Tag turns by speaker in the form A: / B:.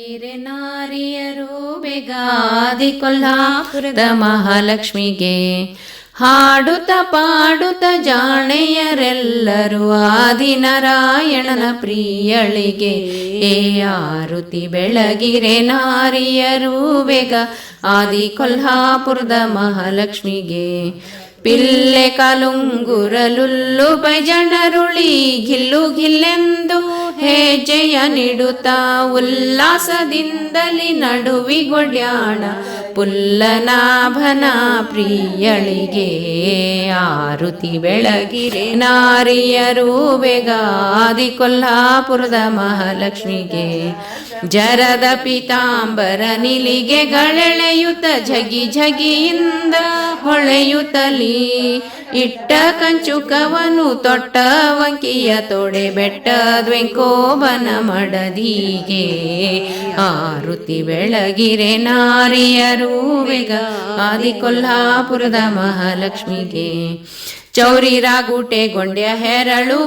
A: ಹಿರೆ ನಾರಿಯರು ಬೆಗಾದಿ ಕೊಲ್ಲಾಪುರದ ಮಹಾಲಕ್ಷ್ಮಿಗೆ ಹಾಡುತ್ತ ಪಾಡುತ್ತ ಜಾಣೆಯರೆಲ್ಲರೂ ಆದಿನಾರಾಯಣನ ಪ್ರಿಯಳಿಗೆ, ಏ ಆರುತಿ ಬೆಳಗಿರೆ ನಾರಿಯರು ಬೇಗ ಆದಿ ಕೊಲ್ಹಾಪುರದ ಮಹಾಲಕ್ಷ್ಮಿಗೆ, ಪಿಲ್ಲೆ ಕಲುಂಗುರಲುಲ್ಲು ಜನರುಳಿ ಗಿಲ್ಲು ಗಿಲ್ಲೆಂದು ಹೆಜ್ಜೆಯ ನಿಡುತ್ತಾ ಉಲ್ಲಾಸದಿಂದಲಿ ನಡುವಿಗೊಡ್ಯಾಣ ಪುಲ್ಲನಾಭನ ಪ್ರಿಯಳಿಗೆ ಆರುತಿ ಬೆಳಗಿರೆ ನಾರಿಯರು ಬೆಗಾದಿ ಕೊಲ್ಲಾಪುರದ ಮಹಾಲಕ್ಷ್ಮಿಗೆ ಜರದ ಪಿತಾಂಬರ ನಿಲಿಗೆ ಗಳೆಳೆಯುತ ಝಗಿ ಝಗಿಯಿಂದ ಹೊಳೆಯುತ್ತಲಿ ಇಟ್ಟ ಕಂಚುಕವನು ತೊಟ್ಟ ವಂಕಿಯ ತೊಡೆ ಬೆಟ್ಟದ್ವೆಂಕೋಬನ ಮಡದಿಗೆ ಆರುತಿ ಬೆಳಗಿರೆ ನಾರಿಯರು ಬೇಗ ಆದಿ ಕೊಲ್ಹಾಪುರದ ಮಹಾಲಕ್ಷ್ಮಿಗೆ. ಚೌರಿ ರಾಗುಟೆ ಗೊಂಡ್ಯ ಹೆರಳು